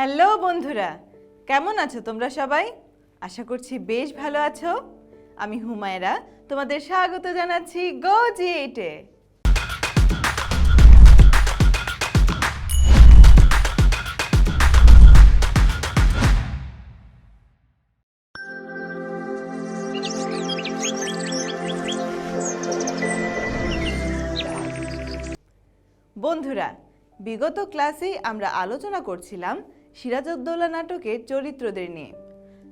Hello বন্ধুরা, কেমন আছো তোমরা সবাই? আশা করছি বেশ ভালো আছো। আমি হুমায়রা, তোমাদের স্বাগত জানাচ্ছি গো জি এইটে বন্ধুরা, বিগত ক্লাসেই আমরা আলোচনা করছিলাম সিরাজউদ্দৌলা নাটকের চরিত্রদের নিয়ে।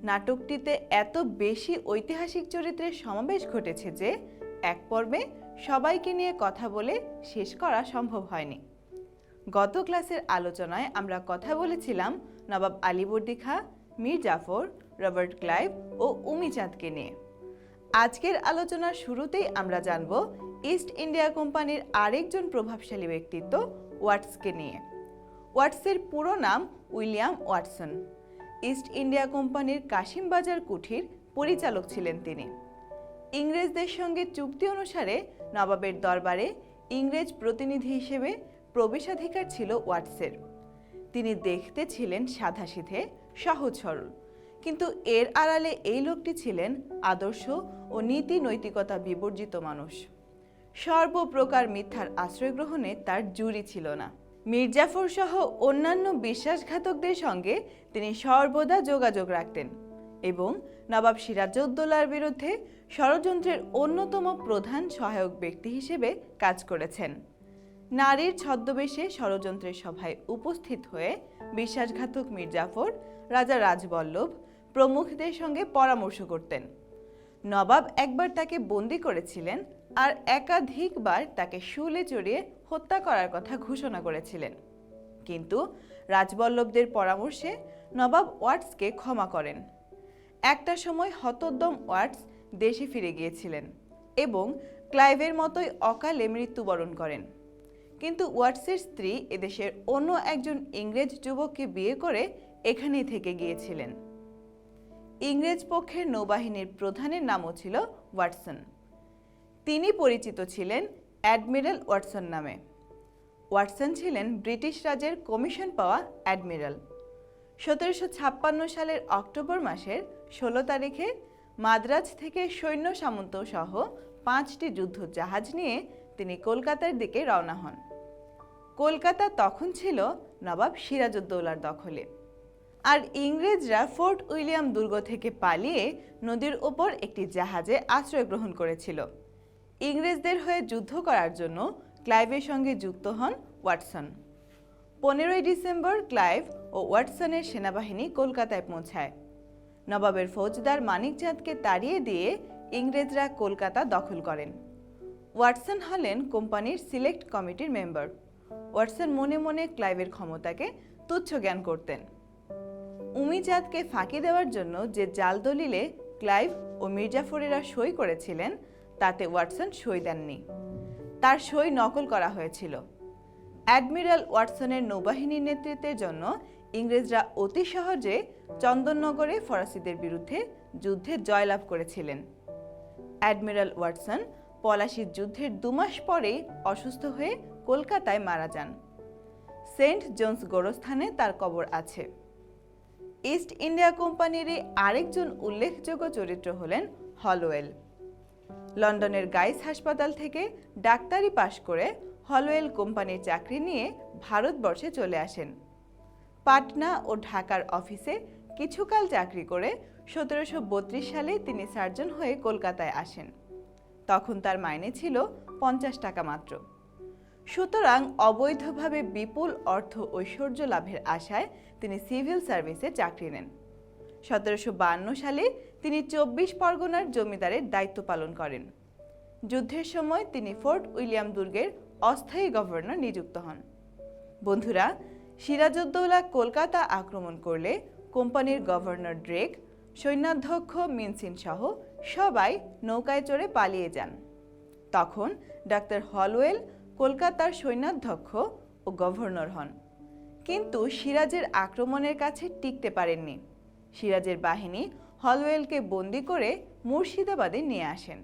নাটকটিতে এত বেশি ঐতিহাসিক চরিত্রের সমাবেশ ঘটেছে যে, এক পর্বে সবাইকে নিয়ে কথা বলে শেষ করা সম্ভব হয়নি। গত ক্লাসের আলোচনায় আমরা কথা বলেছিলাম নবাব আলীবর্দী খাঁ মীর জাফর, রবার্ট ক্লাইভ ও উমি চাঁদকে নিয়ে। আজকের আলোচনার শুরুতেই আমরা জানব, ইস্ট ইন্ডিয়া কোম্পানির আরেকজন প্রভাবশালী ব্যক্তিত্ব ওয়াটসকে নিয়ে। ওয়াটসের পুরো নাম উইলিয়াম ওয়াটসন। ইস্ট ইন্ডিয়া কোম্পানির কাশিমবাজার কুঠির পরিচালক ছিলেন তিনি। ইংরেজদের সঙ্গে চুক্তি অনুসারে নবাবের দরবারে ইংরেজ প্রতিনিধি হিসেবে প্রবেশাধিকার ছিল ওয়াটসের। তিনি দেখতে ছিলেন সাধাসিধে সহজ সরল। কিন্তু এর আড়ালে এই লোকটি ছিলেন আদর্শ ও নীতি নৈতিকতা বিবর্জিত মানুষ। সর্বপ্রকার মিথ্যার আশ্রয় গ্রহণে তার জুরি ছিল না। মির্জাফর সহ অন্যান্য বিশ্বাসঘাতকদের সঙ্গে তিনি সর্বদা যোগাযোগ রাখতেন এবং নবাব সিরাজউদ্দৌলার বিরুদ্ধে ষড়যন্ত্রের অন্যতম প্রধান সহায়ক ব্যক্তি হিসেবে কাজ করেছেন। নারীর ছদ্মবেশে ষড়যন্ত্রের সভায় উপস্থিত হয়ে বিশ্বাসঘাতক মির্জাফর, রাজা রাজবল্লভ প্রমুখদের সঙ্গে পরামর্শ করতেন। নবাব একবার তাকে বন্দি করেছিলেন আর একাধিকবার তাকে শুলে চড়িয়ে হত্যা করার কথা ঘোষণা করেছিলেন। কিন্তু রাজবল্লভদের পরামর্শে নবাব ওয়াটসকে ক্ষমা করেন। একটা সময় হতোদ্যম ওয়াটস দেশে ফিরে গিয়েছিলেন এবং ক্লাইভের মতোই অকালে মৃত্যুবরণ করেন। কিন্তু ওয়াটসের স্ত্রী এদেশের অন্য একজন ইংরেজ যুবককে বিয়ে করে এখানেই থেকে গিয়েছিলেন। ইংরেজ পক্ষের নৌবাহিনীর প্রধানের নামও ছিল ওয়াটসন। তিনি পরিচিত ছিলেন অ্যাডমিরাল ওয়াটসন নামে। ওয়াটসন ছিলেন ব্রিটিশ রাজের কমিশন পাওয়া অ্যাডমিরাল। সতেরোশো ছাপ্পান্ন সালের অক্টোবর মাসের ষোলো তারিখে মাদ্রাজ থেকে সৈন্য সামন্ত সহ পাঁচটি যুদ্ধ জাহাজ নিয়ে তিনি কলকাতার দিকে রওনা হন। কলকাতা তখন ছিল নবাব সিরাজউদ্দৌলার দখলে। আর ইংরেজরা ফোর্ট উইলিয়াম দুর্গ থেকে পালিয়ে নদীর ওপর একটি জাহাজে আশ্রয় গ্রহণ করেছিল। ইংরেজদের হয়ে যুদ্ধ করার জন্য ক্লাইভের সঙ্গে যুক্ত হন ওয়াটসন। পনেরোই ডিসেম্বর ক্লাইভ ও ওয়াটসনের সেনাবাহিনী কলকাতায় পৌঁছায়। নবাবের ফৌজদার মানিকচাঁদকে তাড়িয়ে দিয়ে ইংরেজরা কলকাতা দখল করেন। ওয়াটসন হলেন কোম্পানির সিলেক্ট কমিটির মেম্বার। ওয়াটসন মনে মনে ক্লাইভের ক্ষমতাকে তুচ্ছ জ্ঞান করতেন। উমিচাঁদকে ফাঁকি দেওয়ার জন্য যে জাল দলিলে ক্লাইভ ও মির্জাফরেরা সই করেছিলেন তাতে ওয়াটসন সই দেননি। তার সই নকল করা হয়েছিল। অ্যাডমিরাল ওয়াটসনের নৌবাহিনীর নেতৃত্বের জন্য ইংরেজরা অতি সহজে চন্দননগরে ফরাসিদের বিরুদ্ধে যুদ্ধে জয়লাভ করেছিলেন। অ্যাডমিরাল ওয়াটসন পলাশির যুদ্ধের দুমাস পরেই অসুস্থ হয়ে কলকাতায় মারা যান। সেন্ট জোন্স গোরস্থানে তার কবর আছে। ইস্ট ইন্ডিয়া কোম্পানির আরেকজন উল্লেখযোগ্য চরিত্র হলেন হলওয়েল। লন্ডনের গাইস হাসপাতাল থেকে ডাক্তারি পাশ করে হলওয়েল কোম্পানির চাকরি নিয়ে ভারতবর্ষে চলে আসেন। পাটনা ও ঢাকার অফিসে কিছুকাল চাকরি করে সতেরোশো বত্রিশ সালে তিনি সার্জন হয়ে কলকাতায় আসেন। তখন তার মাইনে ছিল পঞ্চাশ টাকা মাত্র। সুতরাং অবৈধভাবে বিপুল অর্থ ঐশ্বর্য লাভের আশায় তিনি সিভিল সার্ভিসে চাকরি নেন। সতেরোশো সালে তিনি চব্বিশ পরগনার জমিদারের দায়িত্ব পালন করেন। যুদ্ধের সময় তিনি ফোর্ট উইলিয়াম দুর্গের অস্থায়ী গভর্নর নিযুক্ত হন। বন্ধুরা, সিরাজউদ্দৌলা কলকাতা আক্রমণ করলে কোম্পানির গভর্নর ড্রেক, সৈন্যাধ্যক্ষ মিনসিন সহ সবাই নৌকায় চড়ে পালিয়ে যান। তখন ডাক্তার হলওয়েল কলকাতার সৈন্যাধ্যক্ষ ও গভর্নর হন। কিন্তু সিরাজের আক্রমণের কাছে টিকতে পারেননি। সিরাজের বাহিনী হলওয়েলকে বন্দি করে মুর্শিদাবাদে নিয়ে আসেন।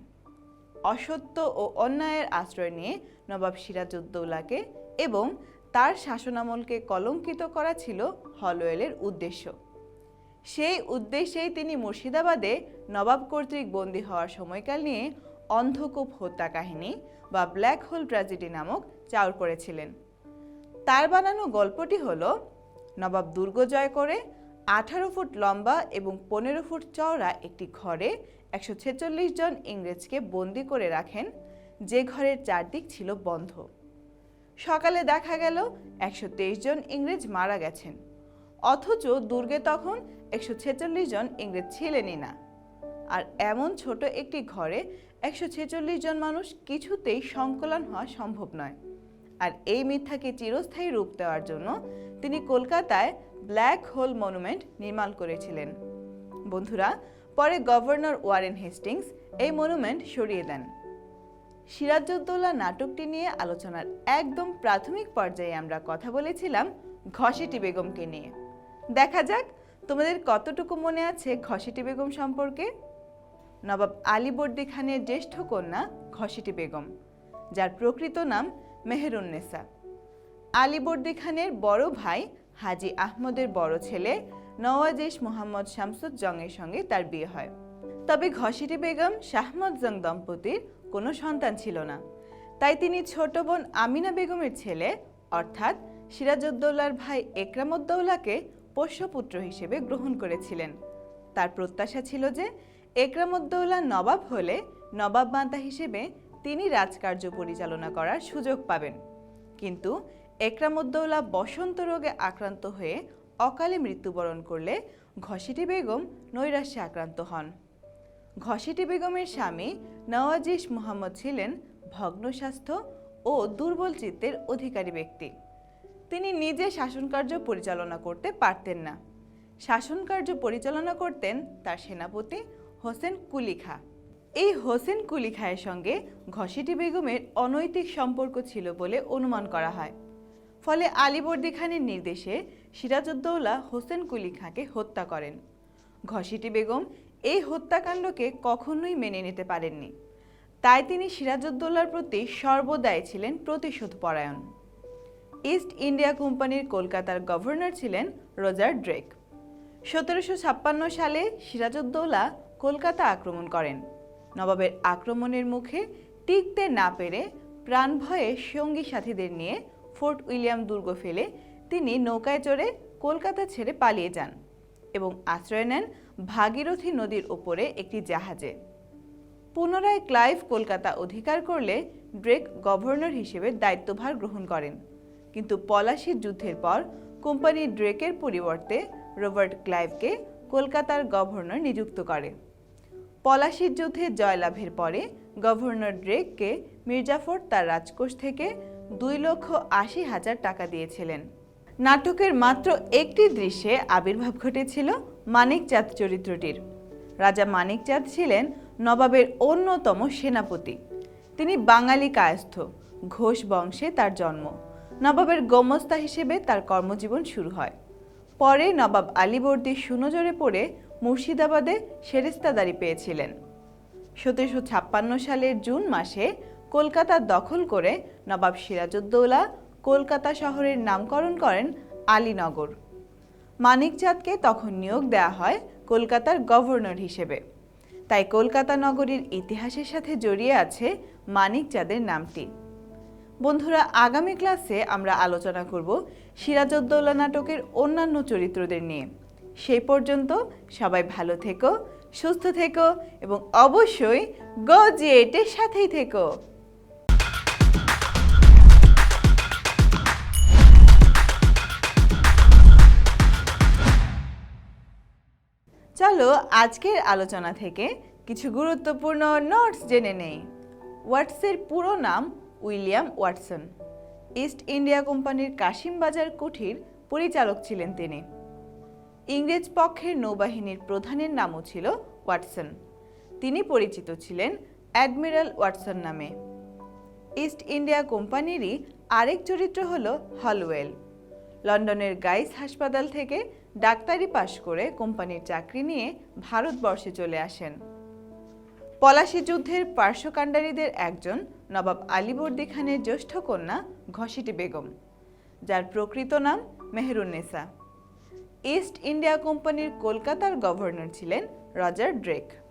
অসত্য ও অন্যায়ের আশ্রয় নিয়ে নবাব সিরাজউদ্দৌলাকে এবং তার শাসনামলকে কলঙ্কিত করা ছিল হলওয়েলের উদ্দেশ্য। সেই উদ্দেশ্যেই তিনি মুর্শিদাবাদে নবাব কর্তৃক বন্দী হওয়ার সময়কাল নিয়ে অন্ধকূপ হত্যা কাহিনী বা ব্ল্যাক হোল ট্র্যাজেডি নামক চাউর করেছিলেন। তার বানানো গল্পটি হলো, নবাব দুর্গ জয় করে আঠারো ফুট লম্বা এবং পনেরো ফুট চওড়া একটি ঘরে একশো ছেচল্লিশ জন ইংরেজকে বন্দি করে রাখেন। যে ঘরের চারদিক ছিল বন্ধ। সকালে দেখা গেল, একশো তেইশ জন ইংরেজ মারা গেছেন। অথচ দুর্গে তখন একশো ছেচল্লিশ জন ইংরেজ ছিলেনই না। আর এমন ছোট একটি ঘরে একশো ছেচল্লিশ জন মানুষ কিছুতেই সংকলন হওয়া সম্ভব নয়। আর এই মিথ্যাকে চিরস্থায়ী রূপ দেওয়ার জন্য তিনি কলকাতায় ব্ল্যাক হোল মনুমেন্ট নির্মাণ করেছিলেন। বন্ধুরা, পরে গভর্নর ওয়ারেন হেস্টিংস এই মনুমেন্ট সরিয়ে দেন। সিরাজউদ্দৌলা নাটকটি নিয়ে আলোচনার একদম প্রাথমিক পর্যায়ে আমরা কথা বলেছিলাম ঘসেটি বেগমকে নিয়ে। দেখা যাক তোমাদের কতটুকু মনে আছে ঘসেটি বেগম সম্পর্কে। নবাব আলীবর্দী খানের জ্যেষ্ঠ কন্যা ঘসেটি বেগম, যার প্রকৃত নাম মেহেরুন্নেসা আলীবর্দী খানের বড় ভাই হাজি আহমদের বড় ছেলে নওয়াজেশ মোহাম্মদ শামসুজ্জংয়ের সঙ্গে তার বিয়ে হয়। তবে ঘসিটি বেগম শাহমদ জং দম্পতির কোনো সন্তান ছিল না। তাই তিনি ছোট বোন আমিনা বেগমের ছেলে, অর্থাৎ সিরাজউদ্দৌলার ভাই একরামউদ্দৌলাকে পোষ্যপুত্র হিসেবে গ্রহণ করেছিলেন। তার প্রত্যাশা ছিল যে একরামউদ্দৌলা নবাব হলে নবাব বান্তা হিসেবে তিনি রাজকার্য পরিচালনা করার সুযোগ পাবেন। কিন্তু একরামউদ্দৌলা বসন্ত রোগে আক্রান্ত হয়ে অকালে মৃত্যুবরণ করলে ঘসিটি বেগম নৈরাশ্যে আক্রান্ত হন। ঘসিটি বেগমের স্বামী নওয়াজিশ মোহাম্মদ ছিলেন ভগ্ন স্বাস্থ্য ও দুর্বল চিত্তের অধিকারী ব্যক্তি। তিনি নিজে শাসনকার্য পরিচালনা করতে পারতেন না। শাসনকার্য পরিচালনা করতেন তার সেনাপতি হোসেন কুলিখা। এই হোসেন কুলি খায়ের সঙ্গে ঘসিটি বেগমের অনৈতিক সম্পর্ক ছিল বলে অনুমান করা হয়। ফলে আলীবর্দী খানের নির্দেশে সিরাজউদ্দৌলা হোসেন কুলি খাঁকে হত্যা করেন। ঘসিটি বেগম এই হত্যাকাণ্ডকে কখনোই মেনে নিতে পারেননি। তাই তিনি সিরাজউদ্দৌলার প্রতি সর্বদাই ছিলেন প্রতিশোধ পরায়ণ ইস্ট ইন্ডিয়া কোম্পানির কলকাতার গভর্নর ছিলেন রোজার ড্রেক। সতেরোশো ছাপ্পান্ন সালে সিরাজউদ্দৌলা কলকাতা আক্রমণ করেন। নবাবের আক্রমণের মুখে টিকতে না পেরে প্রাণ ভয়ে সঙ্গী সাথীদের নিয়ে ফোর্ট উইলিয়াম দুর্গ ফেলে তিনি নৌকায় চড়ে কলকাতা ছেড়ে পালিয়ে যান এবং আশ্রয় নেন ভাগীরথী নদীর ওপরে একটি জাহাজে। পুনরায় ক্লাইভ কলকাতা অধিকার করলে ড্রেক গভর্নর হিসেবে দায়িত্বভার গ্রহণ করেন। কিন্তু পলাশির যুদ্ধের পর কোম্পানি ড্রেকের পরিবর্তে রবার্ট ক্লাইভকে কলকাতার গভর্নর নিযুক্ত করে। পলাশির যুদ্ধে জয়লাভের পরে গভর্নর ড্রেককে মির্জাফর তার রাজকোষ থেকে দুই লক্ষ আশি হাজার টাকা দিয়েছিলেন। নাটকের মাত্র একটি দৃশ্যে আবির্ভাব ঘটেছিল মানিকচাঁদ চরিত্রটির। রাজা মানিকচাঁদ ছিলেন নবাবের অন্যতম সেনাপতি। তিনি বাঙালি কায়স্থ, ঘোষ বংশে তার জন্ম। নবাবের গোমস্তা হিসেবে তার কর্মজীবন শুরু হয়। পরে নবাব আলীবর্দী সুনজরে পড়ে মুর্শিদাবাদে সেরেস্তাদারি পেয়েছিলেন। সতেরোশো ছাপ্পান্ন সালের জুন মাসে কলকাতা দখল করে নবাব সিরাজউদ্দৌলা কলকাতা শহরের নামকরণ করেন আলীনগর। মানিকচাঁদকে তখন নিয়োগ দেওয়া হয় কলকাতার গভর্নর হিসেবে। তাই কলকাতা নগরীর ইতিহাসের সাথে জড়িয়ে আছে মানিকচাঁদের নামটি। বন্ধুরা, আগামী ক্লাসে আমরা আলোচনা করব সিরাজউদ্দৌলা নাটকের অন্যান্য চরিত্রদের নিয়ে। সেই পর্যন্ত সবাই ভালো থেকো, সুস্থ থেকো এবং অবশ্যই গজিয়েটের সাথেই থেকো। চলো আজকের আলোচনা থেকে কিছু গুরুত্বপূর্ণ নোটস জেনে নেই। ওয়াটসের পুরো নাম উইলিয়াম ওয়াটসন। ইস্ট ইন্ডিয়া কোম্পানির কাশিমবাজার কুঠির পরিচালক ছিলেন তিনি। ইংরেজ পক্ষের নৌবাহিনীর প্রধানের নামও ছিল ওয়াটসন। তিনি পরিচিত ছিলেন অ্যাডমিরাল ওয়াটসন নামে। ইস্ট ইন্ডিয়া কোম্পানিরই আরেক চরিত্র হল হলওয়েল। লন্ডনের গাইস হাসপাতাল থেকে ডাক্তারি পাশ করে কোম্পানির চাকরি নিয়ে ভারতবর্ষে চলে আসেন। পলাশী যুদ্ধের পার্শ্বকাণ্ডারীদের একজন নবাব আলীবর্দী খানের জ্যেষ্ঠ কন্যা ঘসিটি বেগম, যার প্রকৃত নাম মেহরুন্নেসা ইস্ট ইন্ডিয়া কোম্পানির কলকাতার গভর্নর ছিলেন রজার ড্রেক।